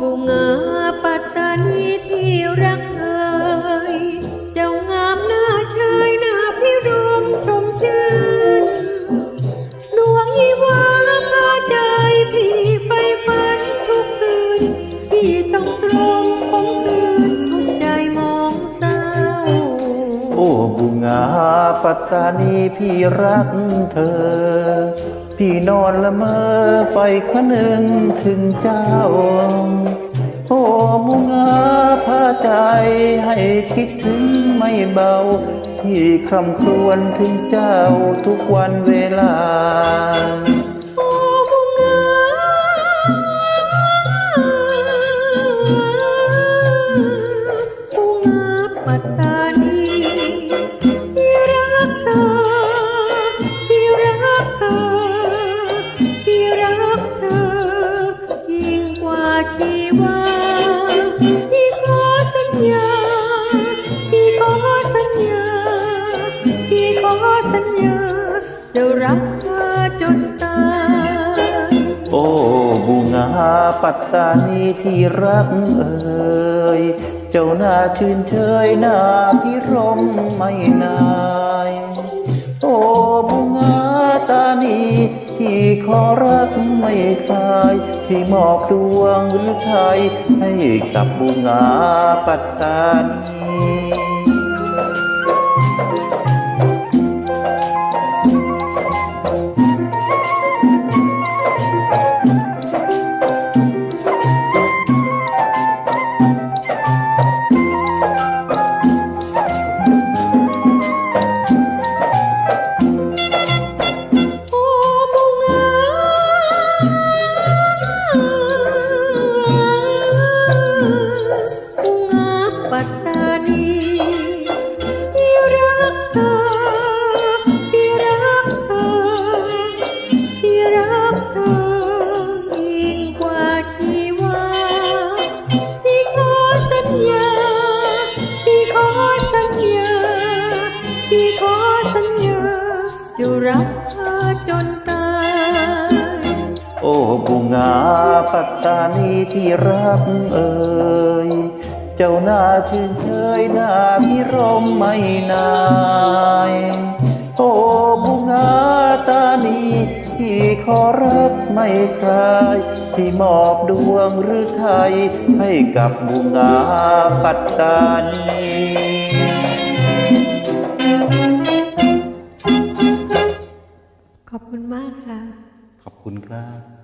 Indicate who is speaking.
Speaker 1: บุงาปัตตานีที่รักเอยเจ้างามหน้าชายหน้าพิรมชมชื่นดวงยีวาพาใจพี่ไปฝันทุกคืนพี่ต้องตรงคงคืนทุกใจมองเศร้า
Speaker 2: โอ้บุงาปัตตานีพี่รักเธอ พี่นอนละเมอไฟคะนึงถึงเจ้า โอ้บุงาพาใจ
Speaker 1: ให้คิดถึงไม่เบา
Speaker 2: พี่คร่ำครวญถึงเจ้าทุกวันเวลาโอ้บุงาบุงาปัตตา สัญญาจะรักเธอจนตาย
Speaker 1: โอ้บุงาปัตตานีที่รักเอ่ยเจ้าหน้าชื่นเชยหน้าพิรมไม่นายโอ้บุงาตานีที่ขอรักไม่คลายที่มอบดวงหรือไทยให้กับบุงาปัตตานี
Speaker 2: จะรักเธอจนตาย
Speaker 1: โอ้บุงาปัตตานีที่รักเอ่ยเจ้าหน้าชื่นเชยหน้าพิรมไม่นายโอ้บุงาตานีที่ขอรักไม่คลายที่มอบดวงหรือไทยให้กับบุงาปัตตานี
Speaker 2: มากค่ะ
Speaker 1: ขอบคุณครับ